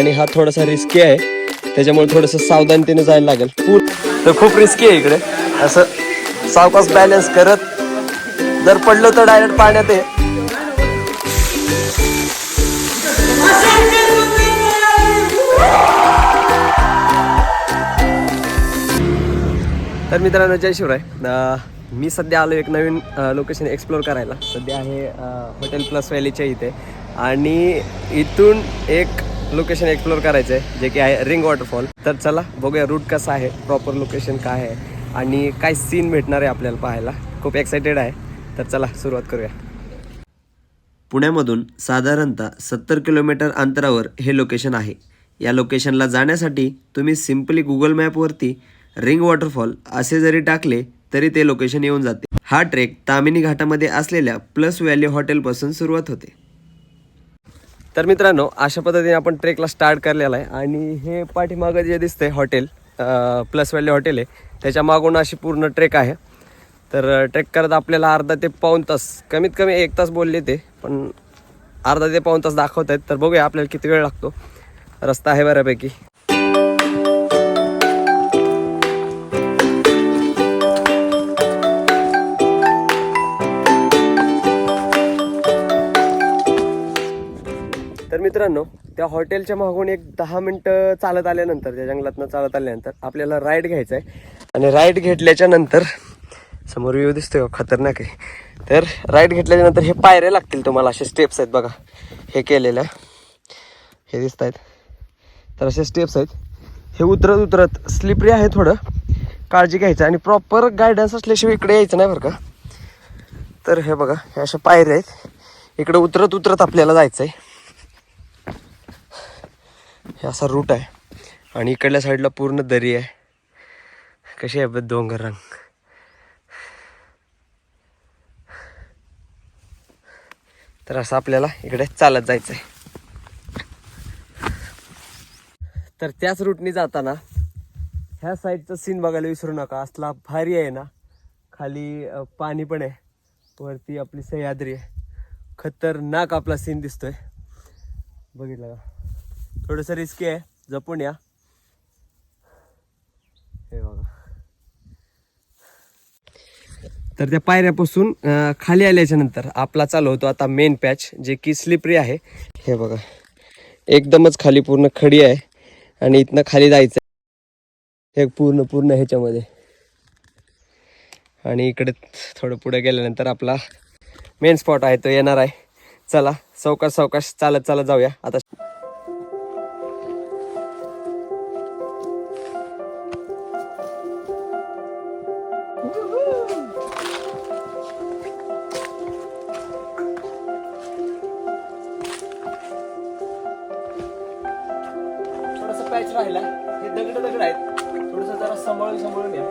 आणि हा थोडासा रिस्की आहे. त्याच्यामुळे थोडंसं सावधानतेने जायला लागेल. पूर तर खूप रिस्की आहे इकडे. असं सावकाश बॅलन्स करत जर पडलं तर डायरेक्ट पाण्यात आहे. तर मित्रांनो जय शिवराय. मी सध्या आलो एक नवीन लोकेशन एक्सप्लोर करायला. सध्या आहे हॉटेल प्लस व्हॅलीच्या इथे. आणि इथून एक लोकेशन एक्सप्लोर करायचं आहे जे की आहे रिंग वॉटरफॉल तर चला बघूया रूट कसा आहे प्रॉपर लोकेशन काय आहे आणि काय सीन भेटणार आहे आपल्याला पाहायला. खूप एक्सायटेड आहे. तर चला सुरुवात करूया. पुण्यामधून साधारणतः सत्तर किलोमीटर अंतरावर हे लोकेशन आहे. या लोकेशनला जाण्यासाठी तुम्ही सिम्पली गुगल मॅपवरती रिंग वॉटरफॉल असे जरी टाकले तरी ते लोकेशन येऊन जाते. हा ट्रेक तामिनी घाटामध्ये असलेल्या प्लस व्हॅली हॉटेलपासून सुरुवात होते. तर मित्रांनो अशा पद्धतीने आपण ट्रेकला स्टार्ट करलेला आहे. आणि हे पाठीमागं जे दिसतंय हॉटेल प्लस व्हॅली हॉटेल आहे त्याच्या मागून अशी पूर्ण ट्रेक आहे. तर ट्रेक करत आपल्याला अर्धा ते पाऊण तास कमीत कमी एक तास बोलले ते पण अर्धा ते पाऊण तास दाखवत आहेत तर बघूया आपल्याला किती वेळ लागतो. रस्ता आहे बऱ्यापैकी. मित्रांनो त्या हॉटेलच्या मागून एक दहा मिनटं चालत आल्यानंतर त्या जंगलातनं चालत आल्यानंतर आपल्याला राईड घ्यायचा आहे. आणि राईड घेतल्याच्या नंतर समोर व्ह्यू दिसतोय खतरनाक आहे. तर राईड घेतल्याच्या नंतर हे पायऱ्या लागतील तुम्हाला असे स्टेप्स आहेत बघा. हे केलेल्या हे दिसत आहेत तर असे स्टेप्स आहेत. हे उतरत उतरत स्लिपरी आहे थोडं. काळजी घ्यायचं आणि प्रॉपर गायडन्स असल्याशिवाय इकडे यायचं नाही बरं का. तर हे बघा हे अशा पायऱ्या आहेत. इकडे उतरत उतरत आपल्याला जायचं आहे हे असा रूट आहे. आणि इकडल्या साईडला पूर्ण दरी आहे. कशी आहे बघ डोंगर रंग तर असं आपल्याला इकडे चालत जायचं आहे तर त्याच रूटनी जाताना ह्या साईडचं सीन बघायला विसरू नका. असला भारी आहे ना. खाली पाणी पण आहे. वरती आपली सह्याद्री आहे. खतरनाक आपला सीन दिसतोय. बघितलं का? थोडंसं रिस्की आहे. जपून या. हे बघा. तर त्या पायऱ्यापासून खाली आल्याच्यानंतर आपला चालू होतो आता मेन पॅच जे की स्लिपरी आहे. हे बघा. एकदमच खाली पूर्ण खडी आहे आणि इथनं खाली जायचं हे पूर्ण पूर्ण ह्याच्यामध्ये. आणि इकडे थोडं पुढे गेल्यानंतर आपला मेन स्पॉट आहे तो येणार आहे. चला सावकाश सावकाश चालत चालत जाऊया. आता थोडस जरा सांभाळून सांभाळून या.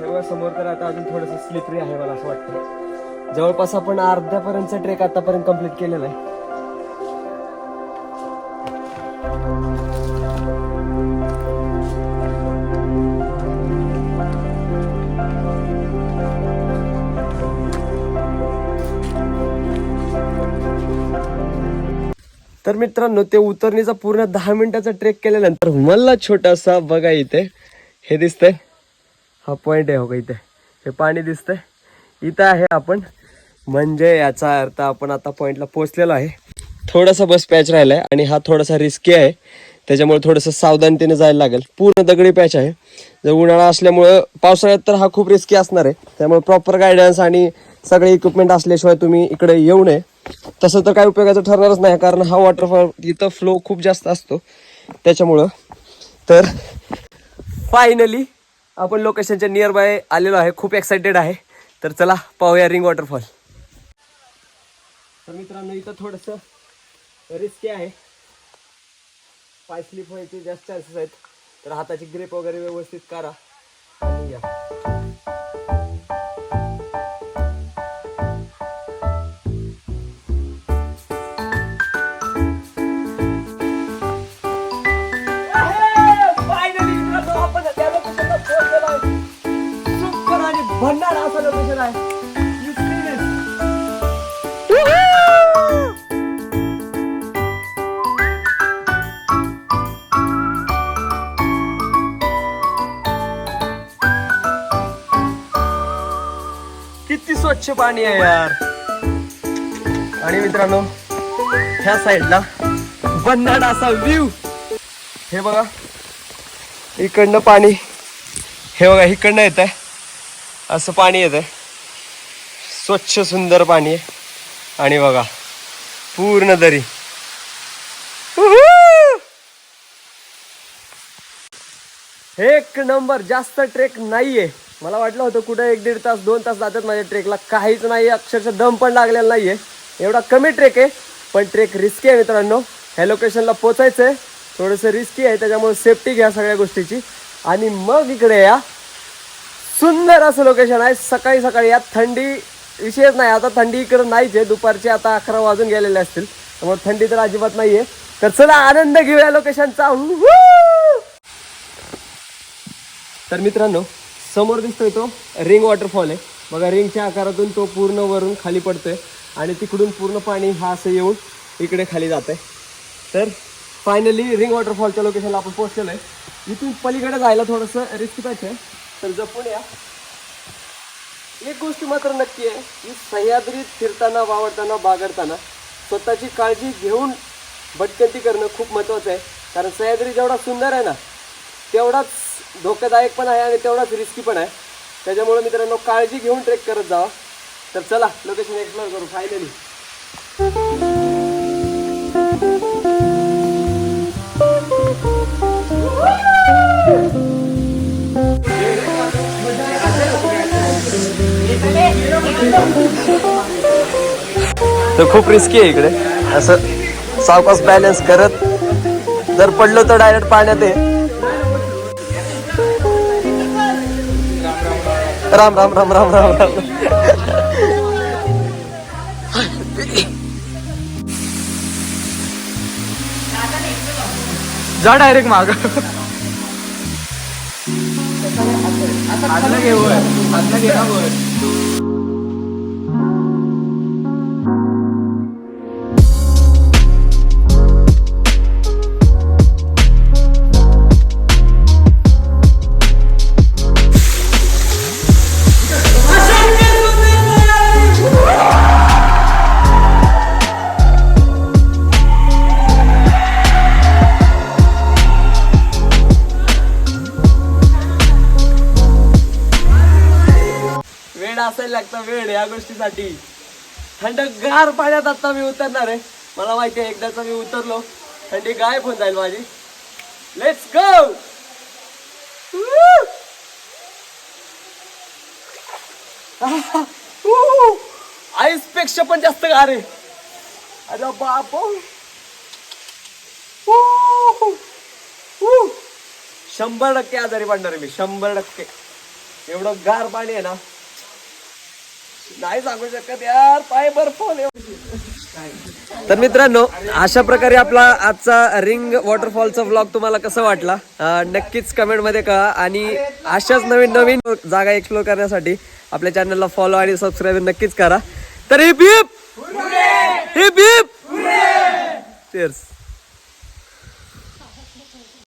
हे बघा समोर तर आता अजून थोडस स्लिपरी आहे मला असं वाटतं. जवळपास आपण अर्ध्यापर्यंतचा ट्रेक आतापर्यंत कंप्लीट केलेला आहे. तर मित्रांनो ते उतरणीचा पूर्ण दहा मिनिटाचा ट्रेक केल्यानंतर मला छोटासा बघा इथे. हे दिसतंय. हा पॉईंट आहे हो का इथे? हे पाणी दिसतंय. इथं आहे आपण. म्हणजे याचा अर्थ आपण आता पॉईंटला पोहोचलेलो आहे. थोडासा बस पॅच राहिलाय आणि हा थोडासा रिस्की आहे. त्याच्यामुळे थोडंसं सावधानतेने जायला लागेल. पूर्ण दगडी पॅच आहे. जर उन्हाळा असल्यामुळं पावसाळ्यात तर हा खूप रिस्की असणार आहे. त्यामुळे प्रॉपर गायडन्स आणि सगळे इक्विपमेंट असल्याशिवाय तुम्ही इकडे येऊ नये. तसं तर काही उपयोगाचं ठरणारच नाही कारण हा वॉटरफॉल इथं फ्लो खूप जास्त असतो. त्याच्यामुळं तर फायनली आपण लोकेशनच्या नियर बाय आलेलो आहे. खूप एक्साइटेड आहे. तर चला पाहूया रिंग वॉटरफॉल तर मित्रांनो इथं थोडंसं रिस्की आहे. पाय स्लिप व्हायचे जास्त चान्सेस आहेत. तर हाताची ग्रेप वगैरे व्यवस्थित करा. आणि या. स्वच्छ पाणी आहे यार. आणि मित्रांनो ह्या साईडला बन्नाड असा व्ह्यू हे बघा इकडनं पाणी हे बघा इकडनं येत आहे असं पाणी येत आहे स्वच्छ सुंदर पाणी आहे. आणि बघा पूर्ण दरी. एक नंबर जास्त ट्रेक नाहीये. मला वाटलं होतं कुठं एक दीड तास दोन तास जातात माझ्या ट्रेकला. काहीच नाही अक्षरशः दम पण लागलेला नाही आहे एवढा कमी ट्रेक आहे पण ट्रेक रिस्की आहे मित्रांनो. ह्या लोकेशनला पोचायचं आहे थोडंसं रिस्की आहे त्याच्यामुळे सेफ्टी घ्या सगळ्या गोष्टीची. आणि मग इकडे या. सुंदर असं लोकेशन आहे. सकाळी सकाळी यात थंडी विषयच नाही आता थंडी इकडं नाहीच आहे. दुपारचे आता अकरा वाजून गेलेले असतील. त्यामुळे थंडी तर अजिबात नाही आहे तर चला आनंद घेऊया लोकेशनचा तर मित्रांनो समोर दिसतोय तो रिंग वॉटरफॉल आहे. बघा रिंगच्या आकारातून तो पूर्ण वरून खाली पडतोय आणि तिकडून पूर्ण पाणी हा असं येऊन इकडे खाली जात आहे तर फायनली रिंग वॉटरफॉलच्या लोकेशनला आपण पोहोचलेलो आहे इथून पलीकडे जायला थोडंसं रिस्क आहे. तर जपून या. एक गोष्ट मात्र नक्की आहे की सह्याद्रीत फिरताना वावरताना बागडताना स्वतःची काळजी घेऊन भटकंती करणं खूप महत्त्वाचं आहे. कारण सह्याद्री जेवढा सुंदर आहे ना तेवढाच धोकादायक पण आहे आणि तेवढाच रिस्की पण आहे. त्याच्यामुळे मित्रांनो काळजी घेऊन ट्रेक करत जावा तर चला लोकेशन एक्सप्लोर करू फायनली तर खूप रिस्की आहे इकडे. असं सावकाश बॅलन्स करत जर पडलो तर डायरेक्ट पाण्यात आहे. राम राम राम राम राम राम. जा डायरेक्ट माग. आतला घे वर आतला घे लागतं वेळ या गोष्टीसाठी. थंडगार पाण्यात आता मी उतरणार आहे. मला माहिती आहे एकदाच मी उतरलो. थंडी गायब होऊन जाईल माझी. लेट्स गो आईसपेक्षा पण जास्त गार आहे. अरे बाप शंभर टक्के आजारी पडणार आहे मी शंभर टक्के. एवढं गार पाणी आहे ना नाही सांगू शकत यार पाय बर्फ तर मित्रांनो अशा प्रकारे आपला आजचा रिंग वॉटरफॉलचा व्लॉग तुम्हाला कसा वाटला नक्कीच कमेंटमध्ये कळा. आणि अशाच नवीन नवीन जागा एक्सप्लोर करण्यासाठी आपल्या चॅनलला फॉलो आणि सबस्क्राईब नक्कीच करा. तर हे बीप हे बीप Cheers.